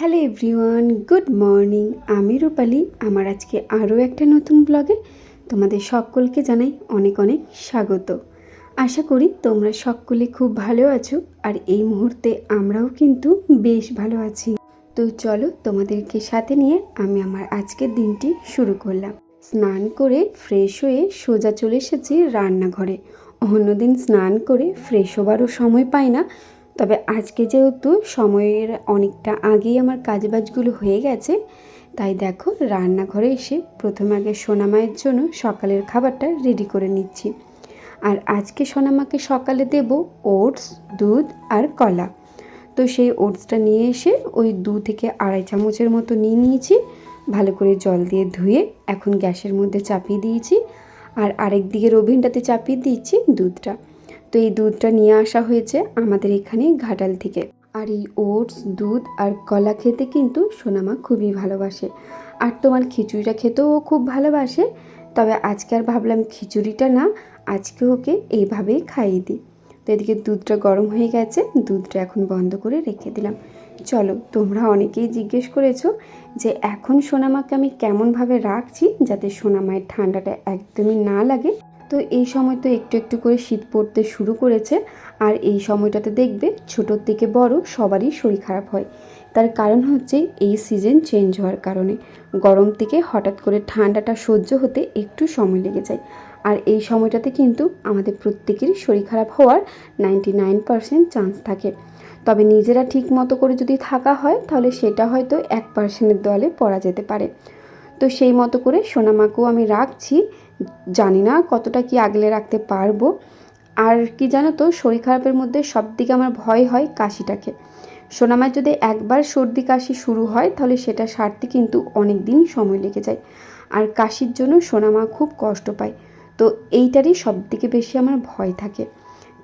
Hello everyone, good morning. আমি রূপালি। আমার আজকে আরও একটা নতুন ব্লগে তোমাদের সকলকে জানাই অনেক অনেক স্বাগত। আশা করি তোমরা সকলে খুব ভালো আছো আর এই মুহূর্তে আমরাও কিন্তু বেশ ভালো আছি। তো চলো তোমাদেরকে সাথে নিয়ে আমি আমার আজকের দিনটি শুরু করলাম। স্নান করে ফ্রেশ হয়ে সোজা চলে এসেছি রান্নাঘরে। অন্যদিন স্নান করে ফ্রেশ হবারও সময় পাই না। তবে আজকে যেহেতু সময়ের অনেকটা আগেই আমার কাজবাজগুলো হয়ে গেছে, তাই দেখো রান্নাঘরে এসে প্রথমে আগে সোনামায়ের জন্য সকালের খাবারটা রেডি করে নিচ্ছি। আর আজকে সোনামাকে সকালে দেব ওটস, দুধ আর কলা। তো সেই ওটসটা নিয়ে এসে ওই দু থেকে আড়াই চামচের মতো নিয়ে নিয়েছি, ভালো করে জল দিয়ে ধুয়ে এখন গ্যাসের মধ্যে চাপিয়ে দিয়েছি। আর আরেক দিকের ওভেনটাতে চাপিয়ে দিচ্ছি দুধটা। তো এই দুধটা নিয়ে আসা হয়েছে আমাদের এখানে ঘাটাল থেকে। আর এই ওটস, দুধ আর কলা খেতে কিন্তু সোনামা খুবই ভালোবাসে। আর তোমার খিচুড়িটা খেতেও ও খুব ভালোবাসে, তবে আজকে আর ভাবলাম খিচুড়িটা না, আজকে ওকে এইভাবেই খাইয়ে দিই। তো এদিকে দুধটা গরম হয়ে গেছে, দুধটা এখন বন্ধ করে রেখে দিলাম। চলো, তোমরা অনেকেই জিজ্ঞেস করেছ যে এখন সোনামাকে আমি কেমনভাবে রাখছি যাতে সোনামায়ের ঠান্ডাটা একদমই না লাগে। তো এই সময় তো একটু একটু করে শীত পড়তে শুরু করেছে। আর এই সময়টাতে দেখবে ছোটোর থেকে বড় সবারই শরীর খারাপ হয়। তার কারণ হচ্ছে এই সিজন চেঞ্জ হওয়ার কারণে। গরম থেকে হঠাৎ করে ঠান্ডাটা সহ্য হতে একটু সময় লেগে যায়। আর এই সময়টাতে কিন্তু আমাদের প্রত্যেকেরই শরীর খারাপ হওয়ার নাইনটি নাইন পারসেন্ট চান্স থাকে। তবে নিজেরা ঠিক মতো করে যদি থাকা হয়, তাহলে সেটা হয়তো এক পার্সেন্টের দলে পড়া যেতে পারে। তো সেই মতো করে সোনামাকেও আমি রাখছি। জানি না কতটা কি আগলে রাখতে পারব। আর কি জানো তো, শরীর খারাপের মধ্যে সব দিকে আমার ভয় হয় কাশিটাকে। সোনামার যদি একবার সর্দি কাশি শুরু হয়, তাহলে সেটা সারতে কিন্তু অনেক দিন সময় লেগে যায়। আর কাশির জন্য সোনামা খুব কষ্ট পায়। তো এইটারই সব থেকে বেশি আমার ভয় থাকে।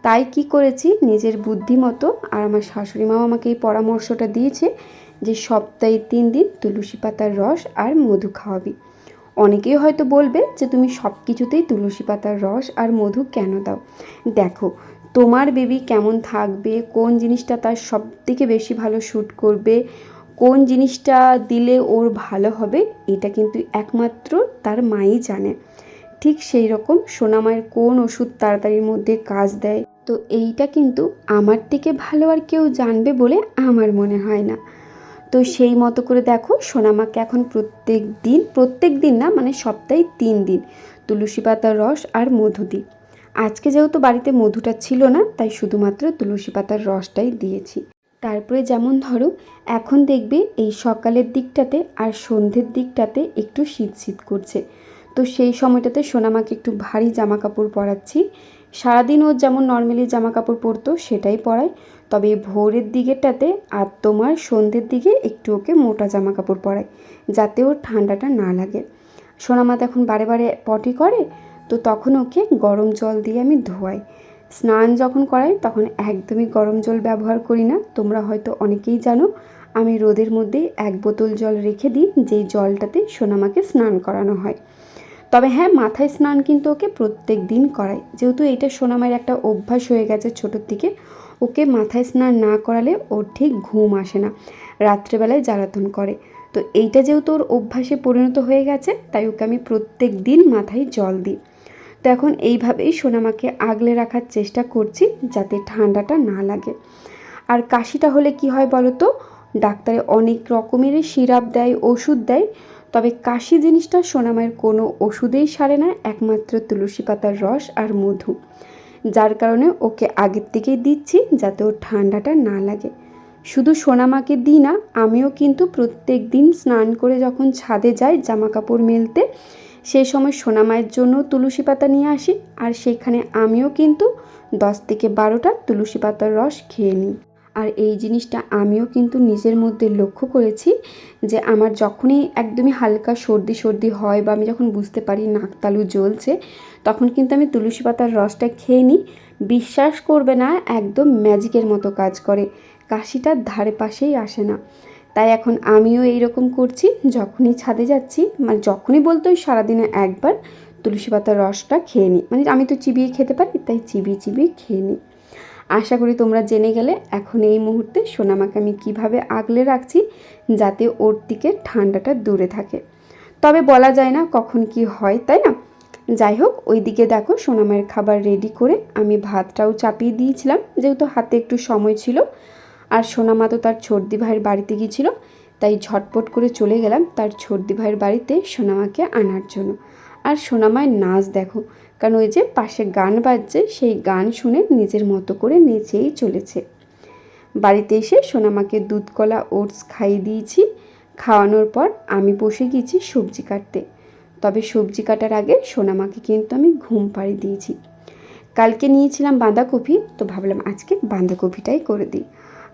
তাই কি করেছি, নিজের বুদ্ধিমতো আর আমার শাশুড়ি মাও আমাকে এই পরামর্শটা দিয়েছে যে সপ্তাহে তিন দিন তুলসী পাতার রস আর মধু খাওয়াবি। অনেকেই হয়তো বলবে যে তুমি সব কিছুতেই তুলসী পাতার রস আর মধু কেন দাও? দেখো, তোমার বেবি কেমন থাকবে, কোন জিনিসটা তার সব থেকে বেশি ভালো শ্যুট করবে, কোন জিনিসটা দিলে ওর ভালো হবে, এটা কিন্তু একমাত্র তার মাই জানে। ঠিক সেই রকম সোনামায়ের কোন ওষুধ তাড়াতাড়ির মধ্যে কাজ দেয়? তো এইটা কিন্তু আমার থেকে ভালো আর কেউ জানবে বলে আমার মনে হয় না। তো সেই মতো করে দেখো সোনামাকে এখন প্রত্যেক দিন প্রত্যেক দিন না মানে সপ্তাহে তিন দিন তুলসী পাতার রস আর মধু দিই। আজকে যেহেতু বাড়িতে মধুটা ছিল না, তাই শুধুমাত্র তুলসী পাতার রসটাই দিয়েছি। তারপরে যেমন ধরো, এখন দেখবে এই সকালের দিকটাতে আর সন্ধ্যের দিকটাতে একটু শীত শীত করছে। তো সেই সময়টাতে সোনামাকে একটু ভারী জামা কাপড় পরাচ্ছি। সারাদিন ও যেমন নর্মালি জামা কাপড় পরতো, সেটাই পরায় তবে ভোরের দিকেরটাতে আর তোমার সন্ধ্যের দিকে একটু ওকে মোটা জামা কাপড় পরায়, যাতে ওর ঠান্ডাটা না লাগে। সোনামা এখন বারে বারে পটি করে, তো তখন ওকে গরম জল দিয়ে আমি ধোয়াই। স্নান যখন করাই, তখন একদমই গরম জল ব্যবহার করি না। তোমরা হয়তো অনেকেই জানো, আমি রোদের মধ্যে এক বোতল জল রেখে দিই, যেই জলটাতে সোনামাকে স্নান করানো হয়। তবে হ্যাঁ মাথায় স্নান কিন্তু ওকে প্রত্যেক দিন করাই। যেহেতু এটা সোনামায়ের একটা অভ্যাস হয়ে গেছে ছোটোর থেকে ওকে মাথায় স্নান না করালে ওর ঠিক ঘুম আসে না, রাত্রেবেলায় জ্বালাতন করে। তো এইটা যেহেতু ওর অভ্যাসে পরিণত হয়ে গেছে, তাই ওকে আমি প্রত্যেক দিন মাথায় জল দিই। তো এখন এইভাবেই সোনামাকে আগলে রাখার চেষ্টা করছি যাতে ঠান্ডাটা না লাগে। আর কাশিটা হলে কি হয় বলো তো ডাক্তারে অনেক রকমেরই সিরাপ দেয়, ওষুধ দেয়, তবে কাশি জিনিসটা সোনামায়ের কোনো ওষুধেই সারে না, একমাত্র তুলসী পাতার রস আর মধু। যার কারণে ওকে আগের থেকেই দিচ্ছি যাতে ওর ঠান্ডাটা না লাগে। শুধু সোনামাকে দিই না, আমিও কিন্তু প্রত্যেক দিন স্নান করে যখন ছাদে যাই জামা কাপড় মেলতে, সেই সময় সোনামায়ের জন্য তুলসী পাতা নিয়ে আসি। আর সেখানে আমিও কিন্তু দশ থেকে বারোটা তুলসী পাতার রস খেয়ে নিই। আর এই জিনিসটা আমিও কিন্তু নিজের মধ্যে লক্ষ্য করেছি যে আমার যখনই একদমই হালকা সর্দি সর্দি হয় বা আমি যখন বুঝতে পারি নাক তালু জ্বলছে, তখন কিন্তু আমি তুলসী পাতার রসটা খেয়ে নিই। বিশ্বাস করবে না, একদম ম্যাজিকের মতো কাজ করে। কাশিটার ধারে পাশেই আসে না। তাই এখন আমিও এই রকম করছি, যখনই ছাদে যাচ্ছি মানে যখনই বলতো ওই সারাদিনে একবার তুলসী পাতার রসটা খেয়ে নিই। মানে আমি তো চিবিয়ে খেতে পারি, তাই চিবিয়ে চিবিয়ে খেয়ে নিই। আশা করি তোমরা জেনে গেলে এখন এই মুহূর্তে সোনামাকে আমি কীভাবে আগলে রাখছি যাতে ওর দিকে ঠান্ডাটা দূরে থাকে। তবে বলা যায় না কখন কি হয়, তাই না? যাই হোক, ওইদিকে দেখো সোনামায়ের খাবার রেডি করে আমি ভাতটাও চাপিয়ে দিয়েছিলাম, যেহেতু হাতে একটু সময় ছিল। আর সোনামা তো তার ছর্দি ভাইয়ের বাড়িতে গিয়েছিল, তাই ঝটপট করে চলে গেলাম তার ছর্দি ভাইয়ের বাড়িতে সোনামাকে আনার জন্য। আর সোনামায়ের নাচ দেখো কারণ ওই যে পাশে গান বাজছে, সেই গান শুনে নিজের মতো করে নেচেই চলেছে। বাড়িতে এসে সোনামাকে দুধ কলা ওটস খাইয়ে দিয়েছি। খাওয়ানোর পর আমি বসে গিয়েছি সবজি কাটতে। তবে সবজি কাটার আগে সোনামাকে কিন্তু আমি ঘুম পাড়ি দিয়েছি। কালকে নিয়েছিলাম বাঁধাকপি, তো ভাবলাম আজকে বাঁধাকপিটাই করে দিই।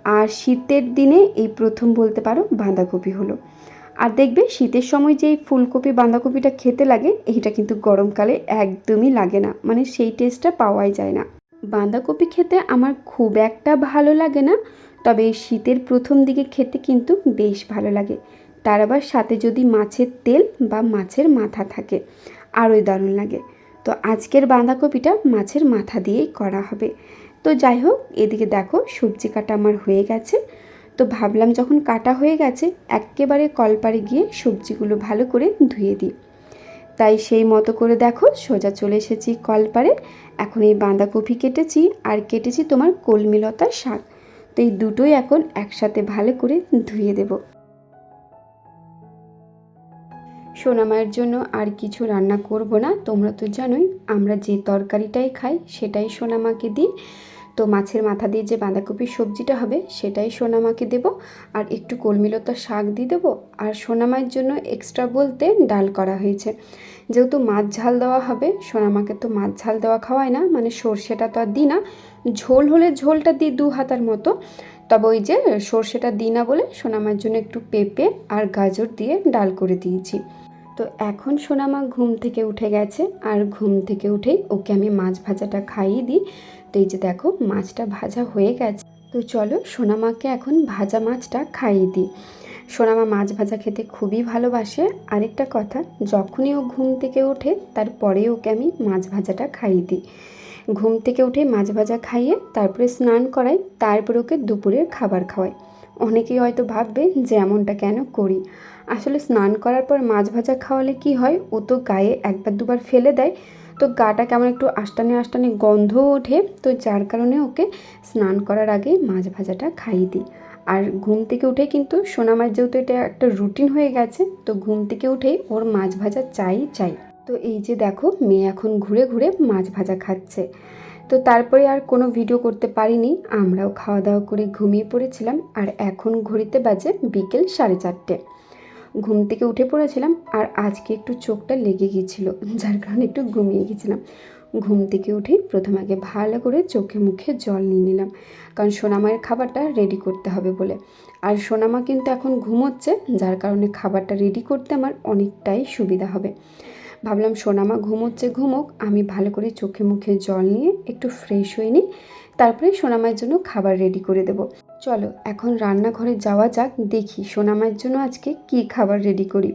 আর শীতের দিনে এই প্রথম বলতে পারো বাঁধাকপি হলো। আর দেখবে শীতের সময় যে ফুলকপি, বাঁধাকপিটা খেতে লাগে, এইটা কিন্তু গরমকালে একদমই লাগে না। মানে সেই টেস্টটা পাওয়াই যায় না। বাঁধাকপি খেতে আমার খুব একটা ভালো লাগে না, তবে শীতের প্রথম দিকে খেতে কিন্তু বেশ ভালো লাগে। তার আবার সাথে যদি মাছের তেল বা মাছের মাথা থাকে, আরোই দারুণ লাগে। তো আজকের বাঁধাকপিটা মাছের মাথা দিয়েই করা হবে। তো যাই হোক, এদিকে দেখো সবজি কাটা আমার হয়ে গেছে। তো ভাবলাম যখন কাটা হয়ে গেছে, একেবারে কলপারে গিয়ে সবজিগুলো ভালো করে ধুয়ে দিই। তাই সেই মতো করে দেখো, সোজা চলে এসেছি কলপারে। এখন এই বাঁধাকপি কেটেছি, আর কেটেছি তোমার কলমিলতার শাক। তো এই দুটোই এখন একসাথে ভালো করে ধুয়ে দেবো। সোনামায়ের জন্য আর কিছু রান্না করব না, তোমরা তো জানোই, আমরা যে তরকারিটাই খাই সেটাই সোনামাকে দিই। তো মাছের মাথা দিয়ে যে বাঁধাকপির সবজিটা হবে, সেটাই সোনামাকে দেব। আর একটু কলমিলতার শাক দিয়ে দেবো। আর সোনামায়ের জন্য এক্সট্রা বলতে ডাল করা হয়েছে। যেহেতু মাছ ঝাল দেওয়া হবে, সোনামাকে তো মাছ ঝাল দেওয়া খাওয়ায় না মানে সর্ষেটা তো আর দিই না। ঝোল হলে ঝোলটা দিই দু হাতার মতো। তবে ওই যে সর্ষেটা দিই না বলে সোনামার জন্য একটু পেঁপে আর গাজর দিয়ে ডাল করে দিয়েছি। তো এখন সোনামা ঘুম থেকে উঠে গেছে। আর ঘুম থেকে উঠেই ওকে আমি মাছ ভাজাটা খাইয়ে দিই। তো এই যে দেখো, মাছটা ভাজা হয়ে গেছে। তো চলো সোনামাকে এখন ভাজা মাছটা খাইয়ে দিই। সোনামা মাছ ভাজা খেতে খুবই ভালোবাসে। আরেকটা কথা, যখনই ও ঘুম থেকে ওঠে তারপরে ওকে আমি মাছ ভাজাটা খাইয়ে দিই। ঘুম থেকে উঠে মাছ ভাজা খাইয়ে তারপরে স্নান করাই, তারপরে ওকে দুপুরের খাবার খাওয়াই। অনেকেই হয়তো ভাববে যে এমনটা কেন করি? আসলে স্নান করার পর মাছ ভাজা খাওয়ালে কি হয়? ও তো গায়ে একবার দুবার ফেলে দেয়। তো গাটা কেমন একটু আষ্টানে আষ্টানে গন্ধ ওঠে, তো যার কারণে ওকে স্নান করার আগে মাছ ভাজাটা খাইয়ে দিই। আর ঘুম থেকে উঠে কিন্তু সোনামার যেহেতু এটা একটা রুটিন হয়ে গেছে, তো ঘুম থেকে উঠেই ওর মাছ ভাজা চাই চাই। তো এই যে দেখো, মেয়ে এখন ঘুরে ঘুরে মাছ ভাজা খাচ্ছে। তো তারপরে আর কোনো ভিডিও করতে পারিনি, আমরাও খাওয়া দাওয়া করে ঘুমিয়ে পড়েছিলাম, আর এখন ঘড়িতে বাজে বিকেল সাড়ে চারটে। ঘুম থেকে উঠে পড়েছিলাম আর আজকে একটু চোখটা লেগে গিয়েছিল, যার কারণে একটু ঘুমিয়ে গেছিলাম ঘুম থেকে উঠে প্রথম আগে ভালো করে চোখে মুখে জল নিয়ে নিলাম, কারণ সোনামায়ের খাবারটা রেডি করতে হবে বলে। আর সোনামা কিন্তু এখন ঘুমোচ্ছে, যার কারণে খাবারটা রেডি করতে আমার অনেকটাই সুবিধা হবে। ভাবলাম সোনামা ঘুমোচ্ছে ঘুমোক, আমি ভালো করে চোখে মুখে জল নিয়ে একটু ফ্রেশ হয়ে নিই, তারপরে সোনামায়ের জন্য খাবার রেডি করে দেব। চলো এখন রান্নাঘরে যাওয়া যাক, দেখি সোনামায়ের জন্য আজকে কি খাবার রেডি করি।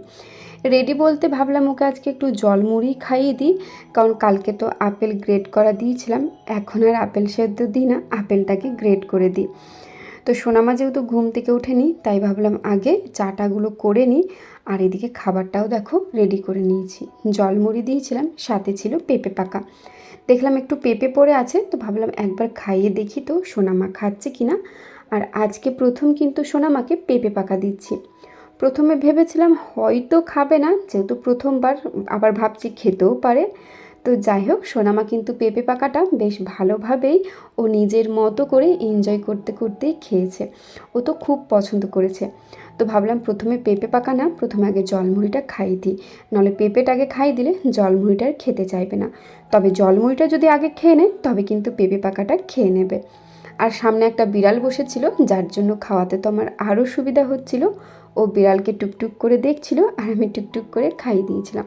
রেডি বলতে ভাবলাম ওকে আজকে একটু জল মুড়ি খাইয়ে দিই, কারণ কালকে তো আপেল গ্রেড করা দিয়েছিলাম, এখন আর আপেল সেদ্ধ দিই না, আপেলটাকে গ্রেড করে দিই। তো সোনামা যেহেতু ঘুম থেকে ওঠেনি, তাই ভাবলাম আগে চাটাগুলো করে নিই, আর এদিকে খাবারটাও দেখো রেডি করে নিয়েছি। জলমুড়ি দিয়েছিলাম, সাথে ছিল পেঁপে পাকা। দেখলাম একটু পেঁপে পড়ে আছে, তো ভাবলাম একবার খাইয়ে দেখি তো সোনামা খাচ্ছে কি না আর আজকে প্রথম কিন্তু সোনামাকে পেঁপে পাকা দিচ্ছি। প্রথমে ভেবেছিলাম হয়তো খাবে না, যেহেতু প্রথমবার আবার ভাবছি খেতেও পারে। তো যাই হোক, সোনামা কিন্তু পেঁপে পাকাটা বেশ ভালোভাবেই ও নিজের মতো করে এনজয় করতে করতেই খেয়েছে। ও তো খুব পছন্দ করেছে। তো ভাবলাম প্রথমে পেঁপে পাকা না, প্রথমে আগে জলমুড়িটা খাইয়ে দিই। নাহলে পেঁপেটা আগে খাই দিলে জলমুড়িটা খেতে চাইবে না। তবে জলমুড়িটা যদি আগে খেয়ে নেয়, তবে কিন্তু পেঁপে পাকাটা খেয়ে নেবে। আর সামনে একটা বিড়াল বসেছিল, যার জন্য খাওয়াতে তো আমার আরও সুবিধা হচ্ছিল। ও বিড়ালকে টুকটুক করে দেখছিল আর আমি টুকটুক করে খাইয়ে দিয়েছিলাম।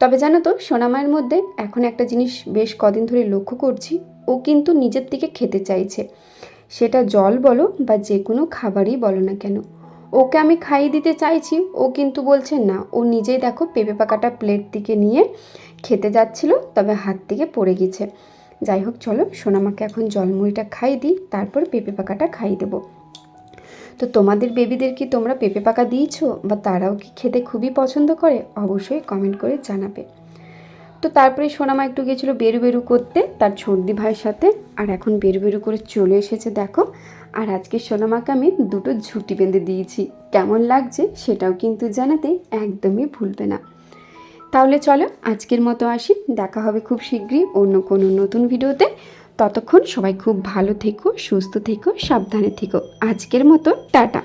তবে জানো তো সোনামায়ের মধ্যে এখন একটা জিনিস বেশ কদিন ধরে লক্ষ্য করছি, ও কিন্তু নিজের থেকে খেতে চাইছে। সেটা জল বলো বা যে কোনো খাবারই বলো না কেন। ওকে আমি খাইয়ে দিতে চাইছি, ও কিন্তু বলছে না, ও নিজেই দেখো পেঁপে পাকাটা প্লেট দিকে নিয়ে খেতে যাচ্ছিল, তবে হাত থেকে পড়ে গেছে। যাই হোক চলো সোনামাকে এখন জলমুড়িটা খাইয়ে দিই, তারপর পেঁপে পাকাটা খাইয়ে দেবো। তো তোমাদের বেবিদের কি তোমরা পেঁপে পাকা দিয়েছ বা তারাও কি খেতে খুবই পছন্দ করে? অবশ্যই কমেন্ট করে জানাবে। তো তারপরে সোনামা একটু গেছিল বেরু বেরু করতে, তার সর্দি ভাইয়ের সাথে, আর এখন বেরু বেরু করে চলে এসেছে, দেখো। আর আজকে সোনামাকে আমি দুটো ঝুটি বেঁধে দিয়েছি, কেমন লাগছে সেটাও কিন্তু জানাতে একদমই ভুলবে না। তাহলে চলো আজকের মতো আসি। দেখা হবে খুব শীঘ্রই অন্য কোনো নতুন ভিডিওতে। ততক্ষণ সবাই খুব ভালো থেকো, সুস্থ থেকো, সাবধানে থেকো। আজকের মতো, টাটা।